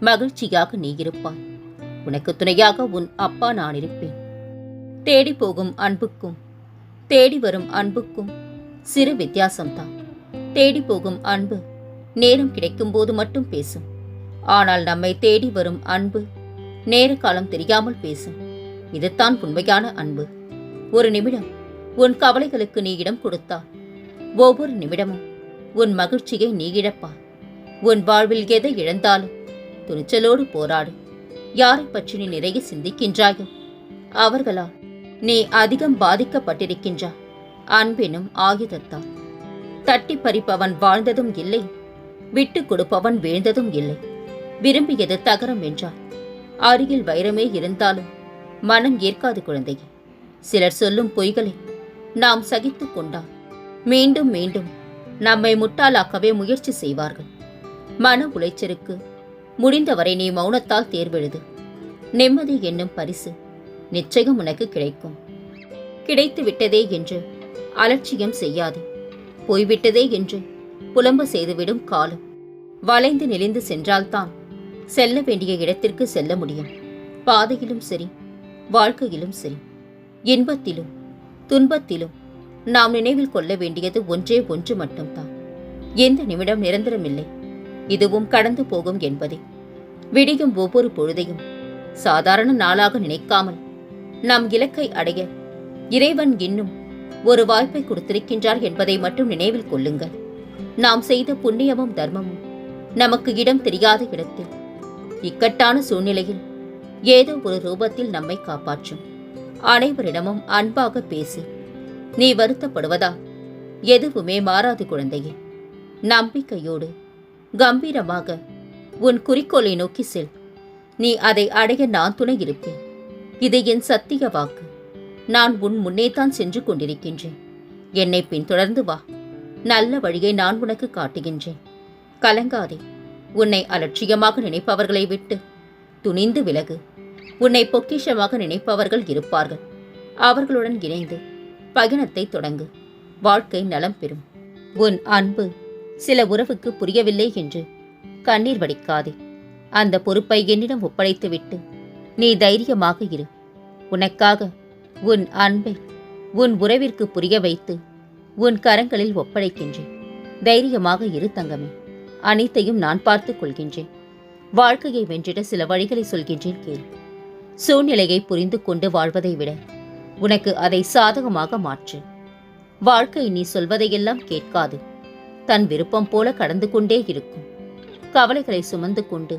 மகிழ்ச்சியாக நீ இருப்பாய். உனக்கு துணையாக உன் அப்பா நான் இருப்பேன். தேடி போகும் அன்புக்கும் தேடி வரும் அன்புக்கும் சிறு வித்தியாசம்தான். தேடி போகும் அன்பு நேரம் கிடைக்கும் போது மட்டும் பேசும். ஆனால் நம்மை தேடி வரும் அன்பு நேர காலம் தெரியாமல் பேசும். இதுதான் உண்மையான அன்பு. ஒரு நிமிடம் உன் கவலைகளுக்கு நீ இடம் கொடுத்தால் ஒவ்வொரு நிமிடமும் உன் மகிழ்ச்சியை நீ இழப்பாய். உன் வாழ்வில் எதை இழந்தாலும் துணிச்சலோடு போராடு. யாரை பற்றி நீ நிறைய சிந்திக்கின்றாயோ? அவர்களால் நீ அதிகம் பாதிக்கப்பட்டிருக்கின்றா? அன்பெனும் ஆயுதத்தால் தட்டி பறிப்பவன் வாழ்ந்ததும் இல்லை. விட்டு கொடுப்பவன் வீழ்ந்ததும் இல்லை. விரும்பியது தகரம் என்றால் அருகில் வைரமே இருந்தாலும் மனம் ஏற்காது குழந்தையே. சிலர் சொல்லும் பொய்களை. நாம் சகித்துக் கொண்டால் மீண்டும் மீண்டும் நம்மை முட்டாளாக்கவே முயற்சி செய்வார்கள். மன உளைச்சலுக்கு முடிந்தவரை நீ மௌனத்தால் தேர்வெழுது. நிம்மதி என்னும் பரிசு நிச்சயம் உனக்கு கிடைக்கும். கிடைத்து விட்டதே என்று அலட்சியம் செய்யாதே. போய்விட்டதே என்று புலம்ப செய்துவிடும் காலம். வளைந்து நெளிந்து சென்றால்தான் செல்ல வேண்டிய இடத்திற்கு செல்ல முடியும். பாதையிலும் சரி வாழ்க்கையிலும் சரி இன்பத்திலும் துன்பத்திலும் நாம் நினைவில் கொள்ள வேண்டியது ஒன்றே ஒன்று மட்டும்தான். எந்த நிமிடம் நிரந்தரமில்லை. இதுவும் கடந்து போகும் என்பதே. விடியும் ஒவ்வொரு பொழுதையும் சாதாரண நாளாக நினைக்காமல் நம் இலக்கை அடைய இறைவன் இன்னும் ஒரு வாய்ப்பை கொடுத்திருக்கின்றார் என்பதை மட்டும் நினைவில் கொள்ளுங்கள். நாம் செய்த புண்ணியமும் தர்மமும் நமக்கு இடம் தெரியாத இடத்தில் இக்கட்டான சூழ்நிலையில் ஏதோ ஒரு ரூபத்தில் நம்மை காப்பாற்றும். அனைவரிடமும் அன்பாக பேசி நீ வருத்தப்படுவதா? எதுவுமே மாறாது குழந்தையே. நம்பிக்கையோடு கம்பீரமாக உன் குறிக்கோளை நோக்கி செல். நீ அதை அடைய நான் துணை இருப்பேன். இது என் சத்திய வாக்கு. நான் உன் முன்னேதான் சென்று கொண்டிருக்கின்றேன். என்னை பின்தொடர்ந்து வா. நல்ல வழியை நான் உனக்கு காட்டுகின்றேன். கலங்காதே. உன்னை அலட்சியமாக நினைப்பவர்களை விட்டு துணிந்து விலகு. உன்னை பொக்கிஷமாக நினைப்பவர்கள் இருப்பார்கள். அவர்களுடன் இணைந்து பயணத்தை தொடங்கு. வாழ்க்கை நலம் பெறும். உன் அன்பு சில உறவுக்கு புரியவில்லை என்று கண்ணீர் வடிக்காதே. அந்த பொறுப்பை என்னிடம் ஒப்படைத்துவிட்டு நீ தைரியமாக இரு. உனக்காக உன் அன்பை உன் உறவிற்கு புரிய வைத்து உன் கரங்களில் ஒப்படைக்கின்றேன். தைரியமாக இரு தங்கமே. அனைத்தையும் நான் பார்த்துக் கொள்கின்றேன். வாழ்க்கையை வென்றிட சில வழிகளை சொல்கின்றேன் கேள். சூழ்நிலையை புரிந்து கொண்டு வாழ்வதை விட உனக்கு அதை சாதகமாக மாற்று. வாழ்க்கை நீ சொல்வதையெல்லாம் கேட்காது. தன் விருப்பம் போல கடந்து கொண்டே இருக்கும். கவலைகளை சுமந்து கொண்டு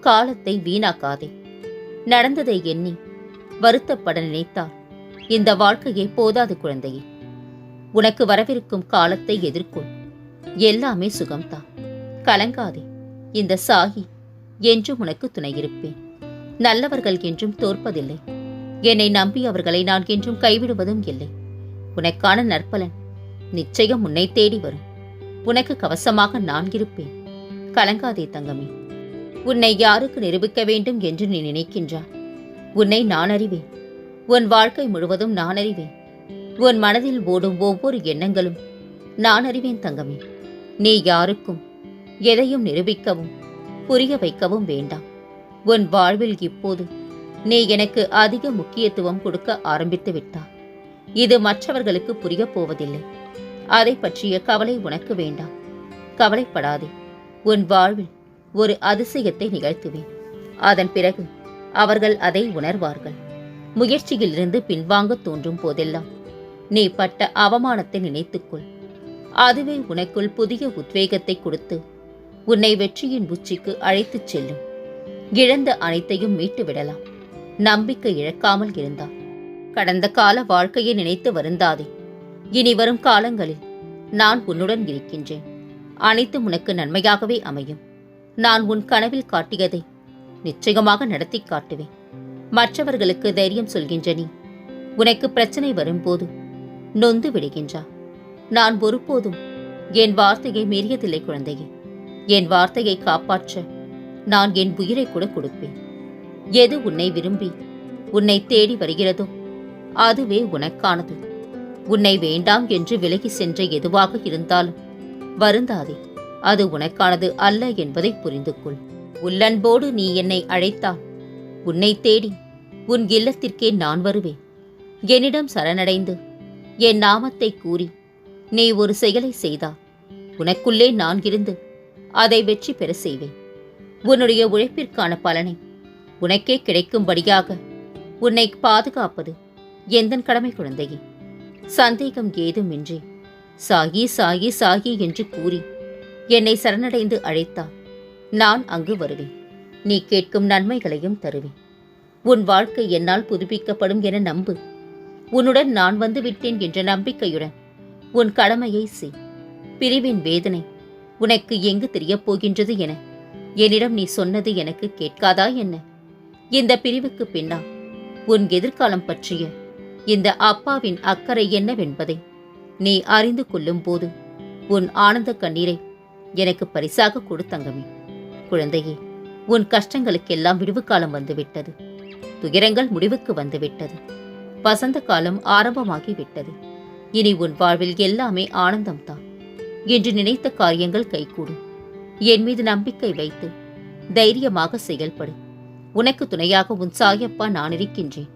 காலத்தை வீணாக்காதே. நடந்ததை எண்ணி வருத்தப்பட நினைத்தால் இந்த வாழ்க்கையே போதாது குழந்தையே. உனக்கு வரவிருக்கும் காலத்தை எதிர்கொள். எல்லாமே சுகம்தான். கலங்காதே. இந்த சாகி என்றும் உனக்கு துணையிருப்பேன். நல்லவர்கள் என்றும் தோற்பதில்லை. என்னை நம்பி அவர்களை நான் என்றும் கைவிடுவதும் இல்லை. உனக்கான நற்பலன் நிச்சயம் உன்னை தேடி வரும். உனக்கு கவசமாக நான் இருப்பேன். கலங்காதே தங்கமே. உன்னை யாருக்கு நிரூபிக்க வேண்டும் என்று நீ நினைக்கின்றாய். உன்னை நான் அறிவேன். உன் வாழ்க்கை முழுவதும் நான் அறிவேன். உன் மனதில் ஓடும் ஒவ்வொரு எண்ணங்களும் நான் அறிவேன் தங்கமே. நீ யாருக்கும் எதையும் நிரூபிக்கவும் புரிய வைக்கவும் வேண்டாம். உன் வாழ்வில் இப்போது நீ எனக்கு அதிக முக்கியத்துவம் கொடுக்க ஆரம்பித்து விட்டாய். இது மற்றவர்களுக்கு புரியப் போவதில்லை. அதை பற்றிய கவலை உனக்கு வேண்டாம். கவலைப்படாதே. உன் வாழ்வில் ஒரு அதிசயத்தை நிகழ்த்துவேன். அதன் பிறகு அவர்கள் அதை உணர்வார்கள். முயற்சியிலிருந்து பின்வாங்க தோன்றும் போதெல்லாம் நீ பட்ட அவமானத்தை நினைத்துக்கொள். அதுவே உனக்குள் புதிய உத்வேகத்தை கொடுத்து உன்னை வெற்றியின் உச்சிக்கு அழைத்துச் செல்லும். இழந்த அனைத்தையும் மீட்டு விடலாம் நம்பிக்கை இழக்காமல் இருந்தால். கடந்த கால வாழ்க்கையை நினைத்து வருந்தாதே. இனி வரும் காலங்களில் நான் உன்னுடன் இருக்கின்றேன். அனைத்தும் உனக்கு நன்மையாகவே அமையும். நான் உன் கனவில் காட்டியதை நிச்சயமாக நடத்தி காட்டுவேன். மற்றவர்களுக்கு தைரியம் சொல்கின்ற நீ உனக்கு பிரச்சனை வரும்போது நொந்து விடுகின்றா. நான் ஒருபோதும் என் வார்த்தையை மீறியதில்லை குழந்தையே. என் வார்த்தையை காப்பாற்ற நான் என் உயிரை கூட கொடுப்பேன். எது உன்னை விரும்பி உன்னை தேடி வருகிறதோ அதுவே உனக்கானது. உன்னை வேண்டாம் என்று விலகி சென்ற எதுவாக இருந்தாலும் வருந்தாதே அது உனக்கானது அல்ல என்பதை புரிந்து கொள் உள்ளன்போடு நீ என்னை அழைத்தால் உன்னை தேடி உன் இல்லத்திற்கே நான் வருவேன். என்னிடம் சரணடைந்து என் நாமத்தை கூறி நீ ஒரு செயலை செய்தா உனக்குள்ளே நான் இருந்து அதை வெற்றி பெற செய்வேன். உன்னுடைய உழைப்பிற்கான பலனை உனக்கே கிடைக்கும்படியாக உன்னை பாதுகாப்பது எந்தன் கடமை குழந்தையே? சந்தேகம் ஏதுமின்றி சாகி சாகி சாகி என்று கூறி என்னை சரணடைந்து அழைத்தால் நான் அங்கு வருவேன். நீ கேட்கும் நன்மைகளையும் தருவேன். உன் வாழ்க்கை என்னால் புதுப்பிக்கப்படும் என நம்பு. உன்னுடன் நான் வந்து விட்டேன் என்ற நம்பிக்கையுடன் உன் கடமையை செய். பிரிவின் வேதனை உனக்கு எங்கு தெரியப் போகின்றது என என்னிடம் நீ சொன்னது எனக்கு கேட்காதா என்ன? இந்த பிரிவுக்கு பின்னால் உன் எதிர்காலம் பற்றிய இந்த அப்பாவின் அக்கறை என்னவென்பதை நீ அறிந்து கொள்ளும் போது உன் ஆனந்த கண்ணீரை எனக்கு பரிசாக கொடுத்தங்கமே குழந்தையே உன் கஷ்டங்களுக்கெல்லாம் விடுவு காலம் வந்துவிட்டது. துயரங்கள் முடிவுக்கு வந்துவிட்டது. வசந்த காலம் ஆரம்பமாகி விட்டது இனி உன் வாழ்வில் எல்லாமே ஆனந்தம்தான். என்று நினைத்த காரியங்கள் கைகூடும் என் மீது நம்பிக்கை வைத்து தைரியமாக செயல்படு. உனக்கு துணையாக உன் சாயப்பா நான் இருக்கின்றேன்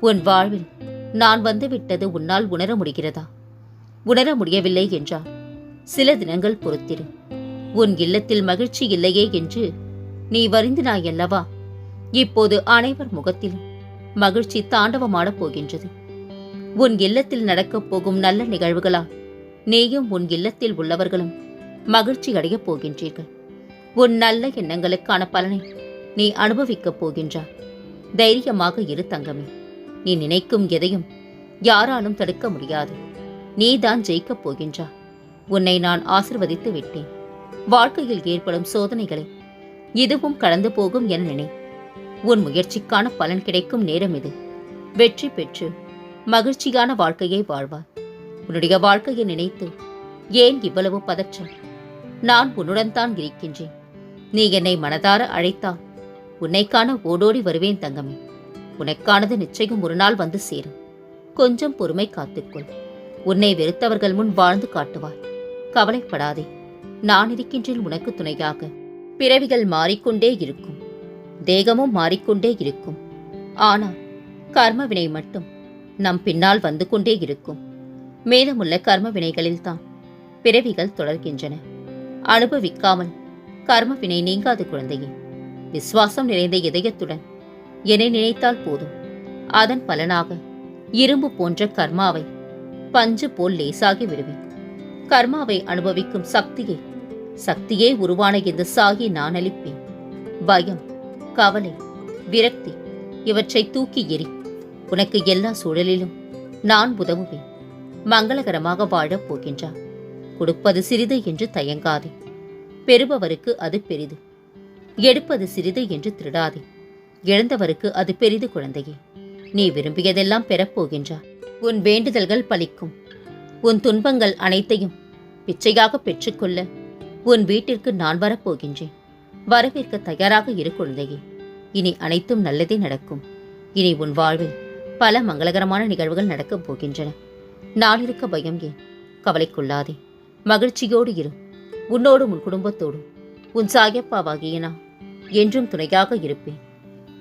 உன் வாழ்வில் நான் வந்துவிட்டது உன்னால் உணர முடிகிறதா? உணர முடியவில்லை என்றால் சில தினங்கள் பொறுத்திரு. உன் இல்லத்தில் மகிழ்ச்சி இல்லையே என்று நீ வருந்தினாய் அல்லவா இப்போது அனைவர் முகத்திலும் மகிழ்ச்சி தாண்டவமாடப் போகின்றது. உன் இல்லத்தில் நடக்கப் போகும் நல்ல நிகழ்வுகளால் நீயும் உன் இல்லத்தில் உள்ளவர்களும் மகிழ்ச்சி அடையப் போகின்றீர்கள். உன் நல்ல எண்ணங்களுக்கான பலனை நீ அனுபவிக்கப் போகின்றாய் தைரியமாக இரு தங்கமே. நீ நினைக்கும் எதையும் யாராலும் தடுக்க முடியாது. நீதான் ஜெயிக்கப் போகின்றா. உன்னை நான் ஆசிர்வதித்து விட்டேன். வாழ்க்கையில் ஏற்படும் சோதனைகளை இதுவும் கடந்து போகும் என நினை. உன் முயற்சிக்கான பலன் கிடைக்கும் நேரம் இது. வெற்றி பெற்று மகிழ்ச்சியான வாழ்க்கையை வாழ்வார் உன்னுடைய வாழ்க்கையை நினைத்து ஏன் இவ்வளவு பதற்றம்? நான் உன்னுடன் தான் இருக்கின்றேன். நீ என்னை மனதார அழைத்தால் உன்னைக்கான ஓடோடி வருவேன் தங்கமே. உனக்கானது நிச்சயம் ஒரு நாள் வந்து சேரும். கொஞ்சம் பொறுமை காத்துக்கொள். உன்னை வெறுத்தவர்கள் முன் வாழ்ந்து காட்டுவாய். கவலைப்படாதே. நான் இருக்கின்றேன் உனக்கு துணையாக. பிறவிகள் மாறிக்கொண்டே இருக்கும். தேகமும் மாறிக்கொண்டே இருக்கும். ஆனால் கர்ம வினை மட்டும் நம் பின்னால் வந்து கொண்டே இருக்கும். மீதமுள்ள கர்ம வினைகளில்தான் பிறவிகள் தொடர்கின்றன. அனுபவிக்காமல் கர்ம வினை நீங்காது குழந்தையே. விசுவாசம் நிறைந்த இதயத்துடன் என்னை நினைத்தால் போதும். அதன் பலனாக இரும்பு போன்ற கர்மாவை பஞ்சு போல் லேசாகி விடுவேன். கர்மாவை அனுபவிக்கும் சக்தியை சக்தியே உருவான இந்த சாகி நான் அளிப்பேன். பயம் கவலை விரக்தி இவற்றை தூக்கி எறி உனக்கு எல்லா சூழலிலும் நான் உதவுவேன். மங்களகரமாக வாழப் போகின்றார் கொடுப்பது சிறிது என்று தயங்காதே. பெறுபவருக்கு அது பெரிது. எடுப்பது சிறிது என்று திருடாதே. இழந்தவருக்கு அது பெரிது குழந்தையே. நீ விரும்பியதெல்லாம் பெறப்போகின்றார் உன் வேண்டுதல்கள் பலிக்கும். உன் துன்பங்கள் அனைத்தையும் பிச்சையாக பெற்றுக்கொள்ள உன் வீட்டிற்கு நான் வரப்போகின்றேன். வரவேற்க தயாராக இரு குழந்தையே. இனி அனைத்தும் நல்லதே நடக்கும். இனி உன் வாழ்வில் பல மங்களகரமான நிகழ்வுகள் நடக்கப் போகின்றன. நான் இருக்க பயம் ஏன்? கவலைக்குள்ளாதே. மகிழ்ச்சியோடு இரு. உன்னோடும் உன் குடும்பத்தோடும். உன் சாயப்பாவாகிய நான் என்றும் துணையாக இருப்பேன்.